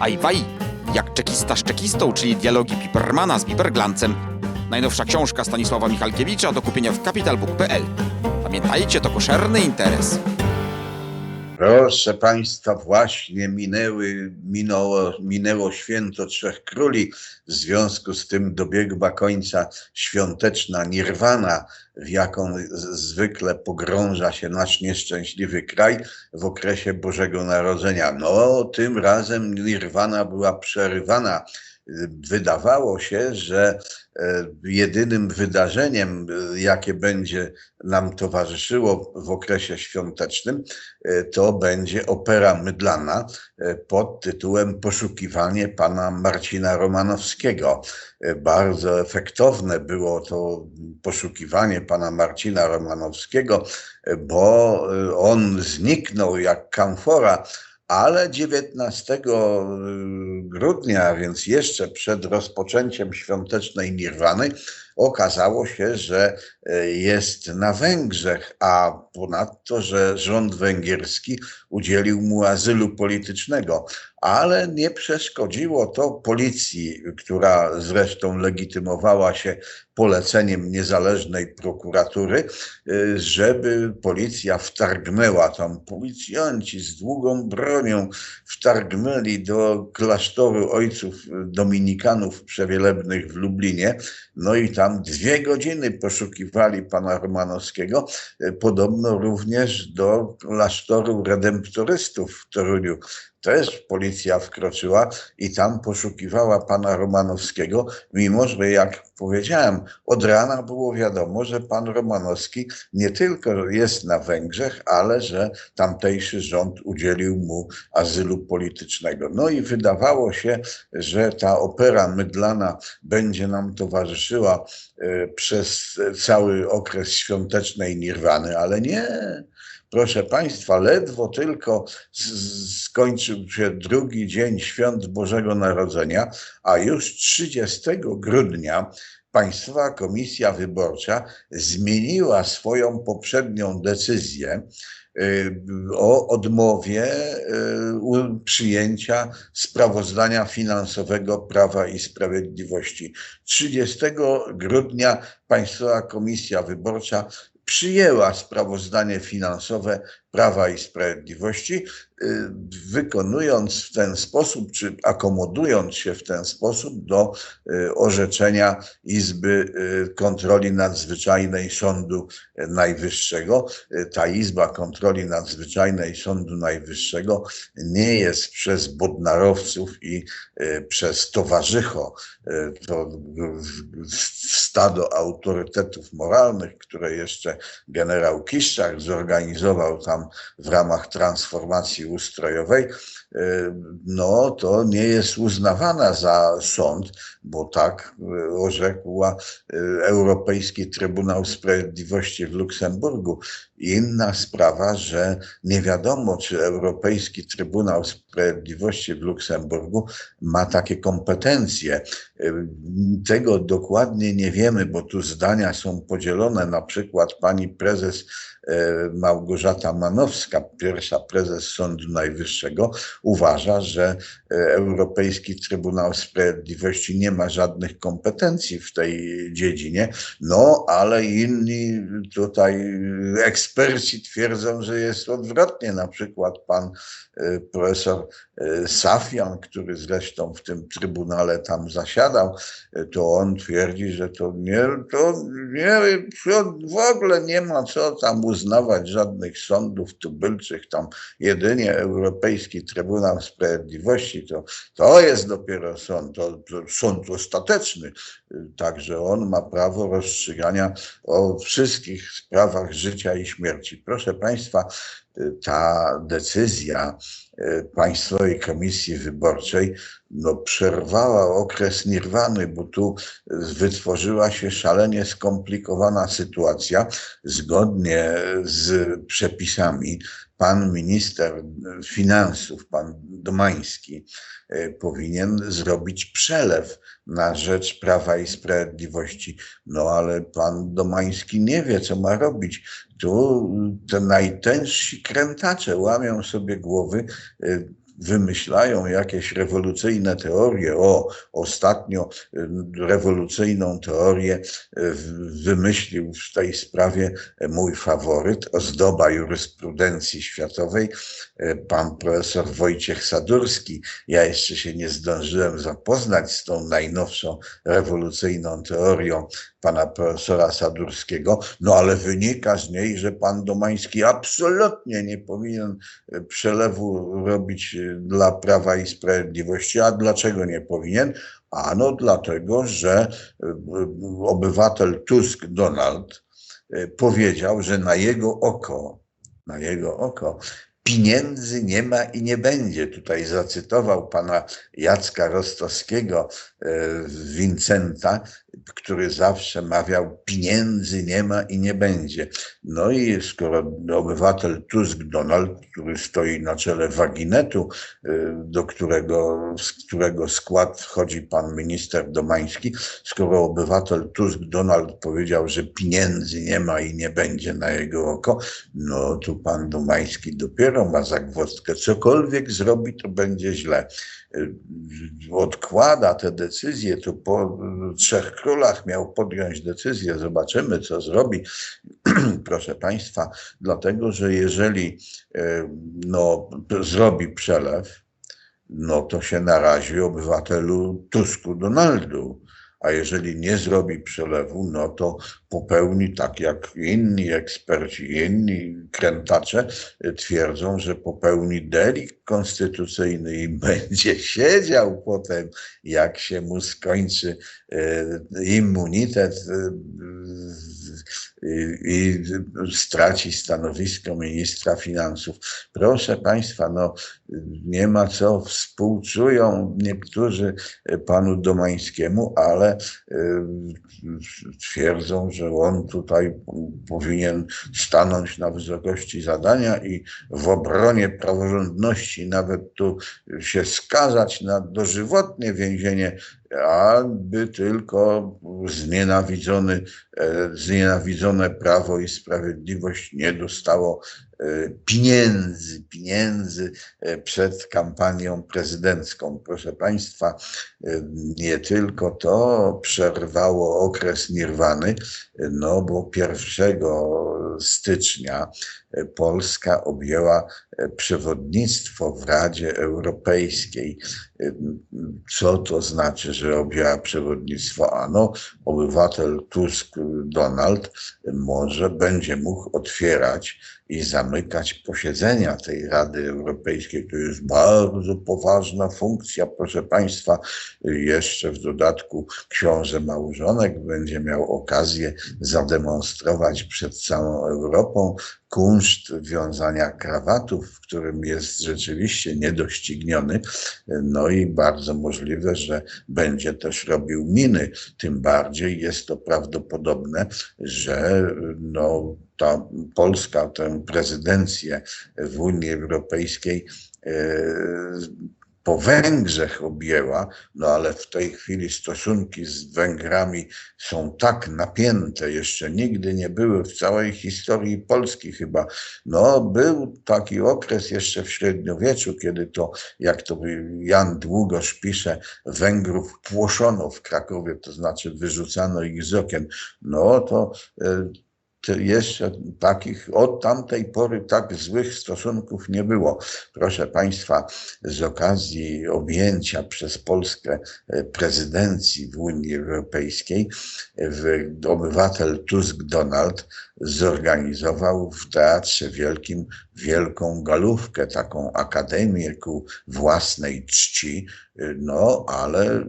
Ajwaj, jak czekista z czekistą, czyli dialogi Pipermana z Piperglancem. Najnowsza książka Stanisława Michalkiewicza do kupienia w capitalbook.pl. Pamiętajcie, to koszerny interes. Proszę Państwa, właśnie minęły, minęło, minęło święto Trzech Króli. W związku z tym dobiegła końca świąteczna nirwana, w jaką zwykle pogrąża się nasz nieszczęśliwy kraj w okresie Bożego Narodzenia. No, tym razem nirwana była przerywana. Wydawało się, że e, jedynym wydarzeniem, e, jakie będzie nam towarzyszyło w okresie świątecznym, e, to będzie opera mydlana pod tytułem Poszukiwanie pana Marcina Romanowskiego. Bardzo efektowne było to poszukiwanie pana Marcina Romanowskiego, bo on zniknął jak kamfora, ale 19 grudnia, więc jeszcze przed rozpoczęciem świątecznej Nirwany, okazało się, że e, jest na Węgrzech, a ponadto, że rząd węgierski udzielił mu azylu politycznego. Ale nie przeszkodziło to policji, która zresztą legitymowała się poleceniem niezależnej prokuratury, y, żeby policja wtargnęła tam. Policjanci z długą bronią wtargnęli do klasztoru ojców dominikanów przewielebnych w Lublinie. No i tam dwie godziny poszukiwali pana Romanowskiego. Y, Podobno również do klasztoru redemptorystów w Toruniu. Też policja wkroczyła i tam poszukiwała pana Romanowskiego, mimo że jak powiedziałem, od rana było wiadomo, że pan Romanowski nie tylko jest na Węgrzech, ale że tamtejszy rząd udzielił mu azylu politycznego. No i wydawało się, że ta opera mydlana będzie nam towarzyszyła e, przez cały okres świątecznej nirwany, ale nie. Proszę Państwa, ledwo tylko skończył się drugi dzień świąt Bożego Narodzenia, a już 30 grudnia Państwowa Komisja Wyborcza zmieniła swoją poprzednią decyzję y, o odmowie y, przyjęcia sprawozdania finansowego Prawa i Sprawiedliwości. 30 grudnia Państwowa Komisja Wyborcza przyjęła sprawozdanie finansowe Prawa i Sprawiedliwości, wykonując w ten sposób, czy akomodując się w ten sposób do y, orzeczenia Izby y, Kontroli Nadzwyczajnej Sądu Najwyższego. Y, Ta Izba Kontroli Nadzwyczajnej Sądu Najwyższego nie jest przez bodnarowców i y, przez towarzycho, y, to stado autorytetów moralnych, które jeszcze generał Kiszczak zorganizował tam w ramach transformacji ustrojowej, y, no to nie jest uznawana za sąd, bo tak y, orzekła y, Europejski Trybunał Sprawiedliwości w Luksemburgu. Inna sprawa, że nie wiadomo, czy Europejski Trybunał Sprawiedliwości w Luksemburgu ma takie kompetencje. Tego dokładnie nie wiemy, bo tu zdania są podzielone. Na przykład pani prezes e, Małgorzata Manowska, pierwsza prezes Sądu Najwyższego, uważa, że e, Europejski Trybunał Sprawiedliwości nie ma żadnych kompetencji w tej dziedzinie. No, ale inni tutaj eksperci twierdzą, że jest odwrotnie. Na przykład pan profesor e, Safian, który zresztą w tym trybunale tam zasiadał, e, to on twierdzi, że to nie, to nie, w ogóle nie ma co tam uznawać żadnych sądów tubylczych, tam jedynie Europejski Trybunał Sprawiedliwości, to, to jest dopiero sąd, to, to sąd ostateczny, także on ma prawo rozstrzygania o wszystkich sprawach życia i śmierci. Proszę Państwa, ta decyzja e, Państwowej Komisji Wyborczej no, przerwała okres nirwany, bo tu wytworzyła się szalenie skomplikowana sytuacja. Zgodnie z przepisami pan minister finansów, pan Domański, e, powinien zrobić przelew na rzecz Prawa i Sprawiedliwości. No ale pan Domański nie wie, co ma robić. Tu te najtężsi krętacze łamią sobie głowy, y, wymyślają jakieś rewolucyjne teorie. O, ostatnio y, rewolucyjną teorię y, wymyślił w tej sprawie mój faworyt, ozdoba jurysprudencji światowej, y, pan profesor Wojciech Sadurski. Ja jeszcze się nie zdążyłem zapoznać z tą najnowszą rewolucyjną teorią pana profesora Sadurskiego, no ale wynika z niej, że pan Domański absolutnie nie powinien e, przelewu robić e, dla Prawa i Sprawiedliwości. A dlaczego nie powinien? Ano dlatego, że e, obywatel Tusk Donald powiedział, że na jego oko, na jego oko pieniędzy nie ma i nie będzie. Tutaj zacytował pana Jacka Rostowskiego, e, Wincenta, który zawsze mawiał pieniędzy nie ma i nie będzie. No i skoro obywatel Tusk Donald, który stoi na czele waginetu, e, do którego, z którego skład wchodzi pan minister Domański, skoro obywatel Tusk Donald powiedział, że pieniędzy nie ma i nie będzie na jego oko, no tu pan Domański dopiero ma zagwozdkę. Cokolwiek zrobi, to będzie źle. Y, Odkłada te decyzje, to po trzech królach miał podjąć decyzję, zobaczymy co zrobi. Proszę państwa, dlatego, że jeżeli y, no, zrobi przelew, no to się narazi obywatelu Tusku Donaldu. A jeżeli nie zrobi przelewu, no to popełni tak jak inni eksperci, inni krętacze y, twierdzą, że popełni delikt konstytucyjny i będzie siedział potem, jak się mu skończy y, immunitet y, i straci stanowisko ministra finansów. Proszę Państwa, no nie ma co, współczują niektórzy panu Domańskiemu, ale y, twierdzą, że on tutaj powinien stanąć na wysokości zadania i w obronie praworządności nawet tu się skazać na dożywotnie więzienie, aby tylko znienawidzony, e, znienawidzone Prawo i Sprawiedliwość nie dostało pieniędzy, pieniędzy e, przed kampanią prezydencką. Proszę Państwa, e, nie tylko to przerwało okres nirwany, no bo 1 stycznia e, Polska objęła e, przewodnictwo w Radzie Europejskiej. E, Co to znaczy, że objęła przewodnictwo? Ano, obywatel Tusk Donald może będzie mógł otwierać i zamykać posiedzenia tej Rady Europejskiej. To jest bardzo poważna funkcja, proszę Państwa. Jeszcze w dodatku książę małżonek będzie miał okazję zademonstrować przed całą Europą kunszt wiązania krawatów, w którym jest rzeczywiście niedościgniony. No i bardzo możliwe, że będzie też robił miny. Tym bardziej jest to prawdopodobne, że no, ta Polska tę prezydencję w Unii Europejskiej e, po Węgrzech objęła, no ale w tej chwili stosunki z Węgrami są tak napięte, jeszcze nigdy nie były w całej historii Polski chyba. No był taki okres jeszcze w średniowieczu, kiedy to, jak to Jan Długosz pisze, Węgrów płoszono w Krakowie, to znaczy wyrzucano ich z okien. No to e, jeszcze takich od tamtej pory tak złych stosunków nie było. Proszę Państwa, z okazji objęcia przez Polskę e, prezydencji w Unii Europejskiej, obywatel Tusk Donald zorganizował w Teatrze Wielkim wielką galówkę, taką akademię ku własnej czci, no ale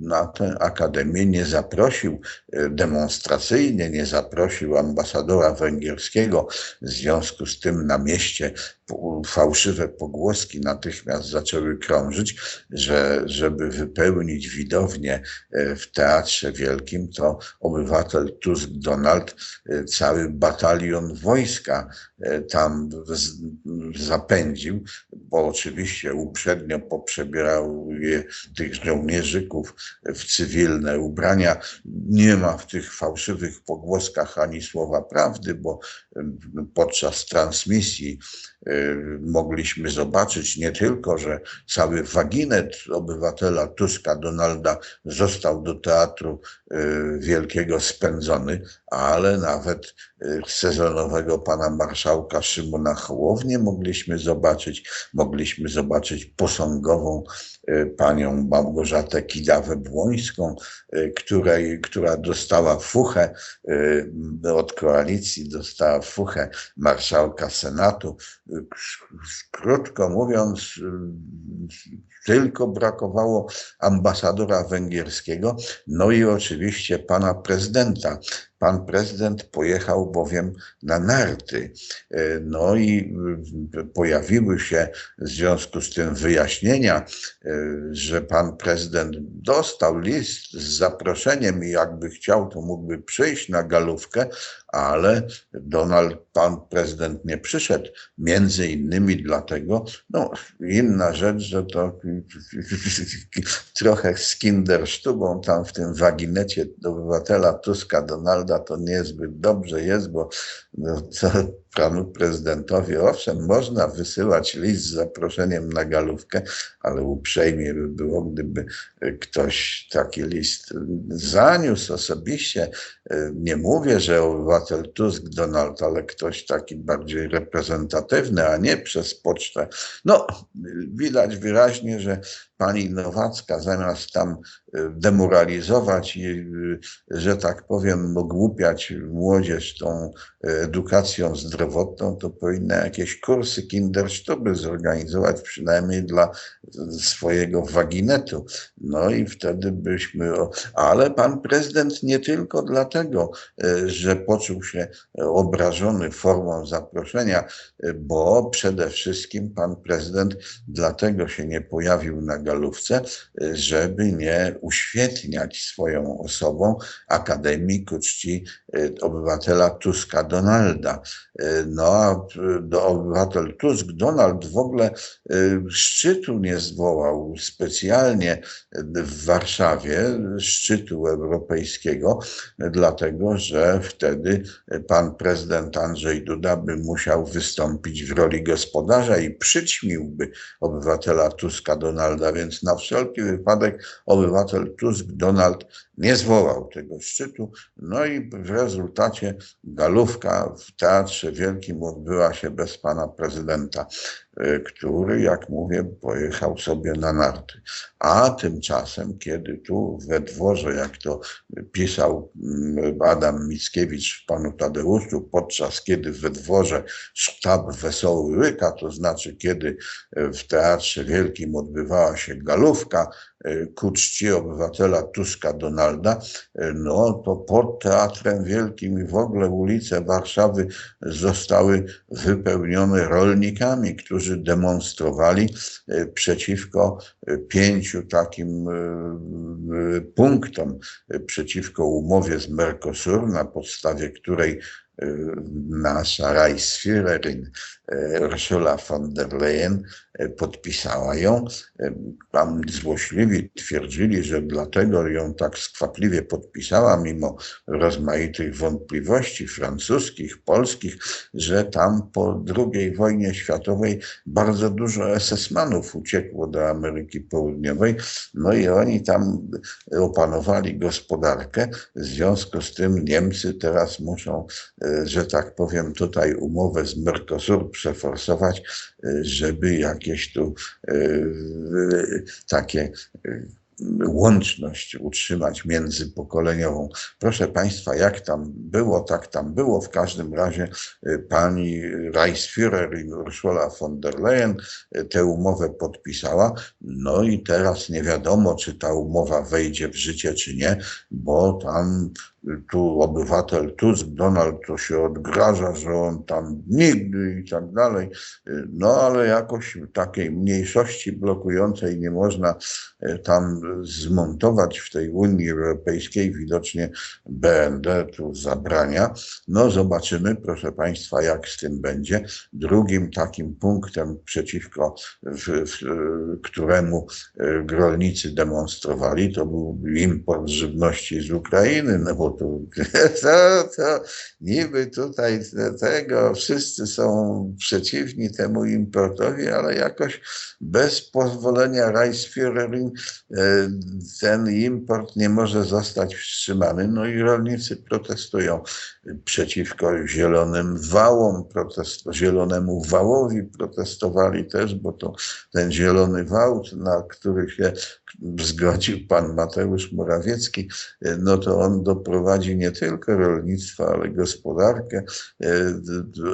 na tę akademię nie zaprosił e, demonstracyjnie, nie zaprosił ambasadora węgierskiego. W związku z tym na mieście fałszywe pogłoski natychmiast zaczęły krążyć, że żeby wypełnić widownię e, w Teatrze Wielkim, to obywatel Tusk Donald e, cały batalion wojska e, tam zapędził, bo oczywiście uprzednio poprzebierał je tych żołnierzyków w cywilne ubrania. Nie ma w tych fałszywych pogłoskach ani słowa prawdy, bo podczas transmisji mogliśmy zobaczyć nie tylko, że cały waginet obywatela Tuska Donalda został do teatru wielkiego spędzony, ale nawet sezonowego pana marszałka Szymona Hołownię mogliśmy zobaczyć, mogliśmy zobaczyć posągową panią Małgorzatę Kidawę-Błońską, której, która dostała fuchę od koalicji, dostała fuchę marszałka Senatu. Krótko mówiąc, tylko brakowało ambasadora węgierskiego, no i oczywiście pana prezydenta. Pan prezydent pojechał bowiem na narty. No i pojawiły się w związku z tym wyjaśnienia, że pan prezydent dostał list z zaproszeniem i jakby chciał, to mógłby przyjść na galówkę, ale Donald, pan prezydent nie przyszedł. Między innymi dlatego, no inna rzecz, że to trochę z kindersztubą tam w tym waginecie obywatela Tuska Donalda to niezbyt dobrze jest, bo no, to panu prezydentowi, owszem, można wysyłać list z zaproszeniem na galówkę, ale uprzejmie by było, gdyby ktoś taki list zaniósł osobiście. Nie mówię, że obywatel Tusk, Donald, ale ktoś taki bardziej reprezentatywny, a nie przez pocztę. No, widać wyraźnie, że pani Nowacka zamiast tam demoralizować i, że tak powiem, ogłupiać młodzież tą edukacją zdrowotną, to powinna jakieś kursy kindersztuby zorganizować, przynajmniej dla swojego waginetu. No i wtedy byśmy. Ale pan prezydent nie tylko dlatego, że poczuł się obrażony formą zaproszenia, bo przede wszystkim pan prezydent dlatego się nie pojawił na galówce, żeby nie uświetniać swoją osobą Akademii ku czci obywatela Tuska Donalda. No a do obywatel Tusk Donald w ogóle szczytu nie zwołał specjalnie w Warszawie, szczytu europejskiego, dlatego że wtedy pan prezydent Andrzej Duda by musiał wystąpić w roli gospodarza i przyćmiłby obywatela Tuska Donalda, więc na wszelki wypadek obywatel Tusk Donald nie zwołał tego szczytu. No i w rezultacie galówka w Teatrze Wielkim odbyła się bez pana prezydenta, który, jak mówię, pojechał sobie na narty. A tymczasem, kiedy tu we dworze, jak to pisał Adam Mickiewicz w panu Tadeuszu, podczas kiedy we dworze sztab wesoły łyka, to znaczy kiedy w Teatrze Wielkim odbywała się galówka, ku czci obywatela Tuska Donalda, no to pod Teatrem Wielkim i w ogóle ulice Warszawy zostały wypełnione rolnikami, którzy demonstrowali przeciwko pięciu takim punktom, przeciwko umowie z Mercosur, na podstawie której nasza Reichsführerin Ursula von der Leyen podpisała ją. Tam złośliwi twierdzili, że dlatego ją tak skwapliwie podpisała, mimo rozmaitych wątpliwości francuskich, polskich, że tam po II wojnie światowej bardzo dużo SS-manów uciekło do Ameryki Południowej, no i oni tam opanowali gospodarkę. W związku z tym Niemcy teraz muszą, że tak powiem, tutaj umowę z Mercosur przeforsować, żeby jakieś tu takie łączność utrzymać międzypokoleniową. Proszę Państwa, jak tam było, tak tam było. W każdym razie pani Reichsführer i Ursula von der Leyen tę umowę podpisała. No i teraz nie wiadomo, czy ta umowa wejdzie w życie, czy nie, bo tam tu obywatel Tusk, Donald to się odgraża, że on tam nigdy i tak dalej. No ale jakoś takiej mniejszości blokującej nie można tam zmontować w tej Unii Europejskiej. Widocznie BND tu zabrania. No zobaczymy, proszę Państwa, jak z tym będzie. Drugim takim punktem, przeciwko w, w, któremu rolnicy demonstrowali, to był import żywności z Ukrainy, no bo tu, to, to niby tutaj te- tego wszyscy są przeciwni temu importowi, ale jakoś bez pozwolenia Reichsführerin e, ten import nie może zostać wstrzymany. No i rolnicy protestują przeciwko zielonym wałom, protest, zielonemu wałowi protestowali też, bo to ten zielony wał, na który się zgodził pan Mateusz Morawiecki, e, no to on doprowadzi nie tylko rolnictwo, ale gospodarkę e,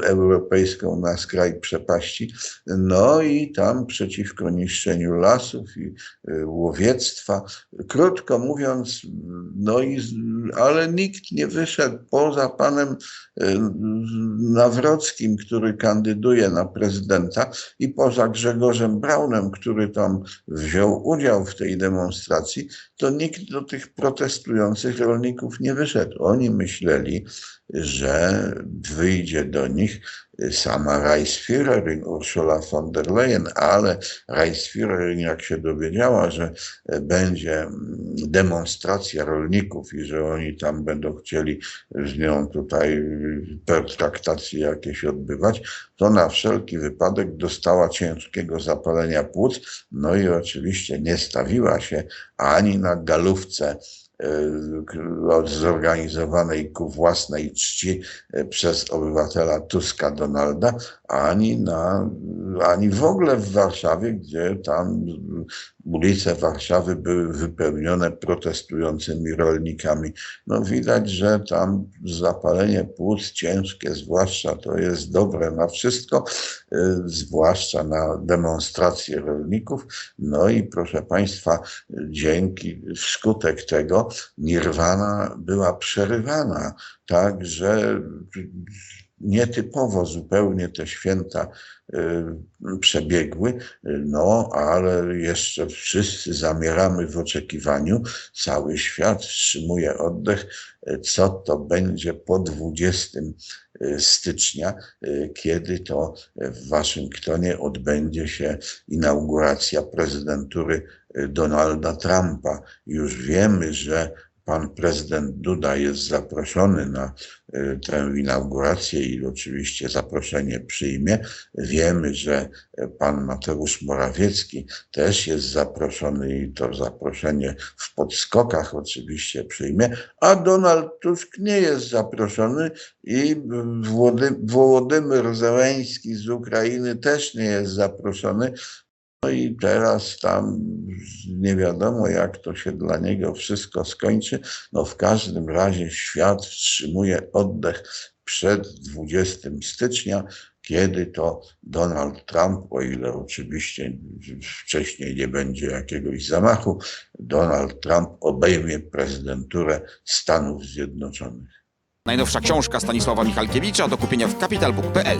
europejską na skraj przepaści. No i tam przeciwko niszczeniu lasów i e, łowiectwa. Krótko mówiąc, no i, ale nikt nie wyszedł poza panem Nawrockim, który kandyduje na prezydenta i poza Grzegorzem Braunem, który tam wziął udział w tej demonstracji, to nikt do tych protestujących rolników nie wyszedł. Oni myśleli, że wyjdzie do nich sama Reichsführerin Ursula von der Leyen, ale Reichsführerin jak się dowiedziała, że będzie demonstracja rolników i że oni tam będą chcieli z nią tutaj pertraktacje jakieś odbywać, to na wszelki wypadek dostała ciężkiego zapalenia płuc, no i oczywiście nie stawiła się ani na galówce e, zorganizowanej ku własnej czci e, przez obywatela Tuska Donalda, ani, na, ani w ogóle w Warszawie, gdzie tam ulice Warszawy były wypełnione protestującymi rolnikami. No widać, że tam zapalenie płuc ciężkie, zwłaszcza to jest dobre na wszystko, y, zwłaszcza na demonstracje rolników. No i proszę Państwa, dzięki, wskutek tego Nirwana była przerywana, tak, że nietypowo zupełnie te święta y, przebiegły, no ale jeszcze wszyscy zamieramy w oczekiwaniu, cały świat wstrzymuje oddech, co to będzie po 20 stycznia, y, kiedy to w Waszyngtonie odbędzie się inauguracja prezydentury y, Donalda Trumpa. Już wiemy, że pan prezydent Duda jest zaproszony na y, tę inaugurację i oczywiście zaproszenie przyjmie. Wiemy, że y, pan Mateusz Morawiecki też jest zaproszony i to zaproszenie w podskokach oczywiście przyjmie, a Donald Tusk nie jest zaproszony i Włody- Wołodymyr Zełeński z Ukrainy też nie jest zaproszony. No i teraz tam nie wiadomo, jak to się dla niego wszystko skończy. No w każdym razie świat wstrzymuje oddech przed 20 stycznia, kiedy to Donald Trump, o ile oczywiście wcześniej nie będzie jakiegoś zamachu, Donald Trump obejmie prezydenturę Stanów Zjednoczonych. Najnowsza książka Stanisława Michalkiewicza do kupienia w capitalbook.pl.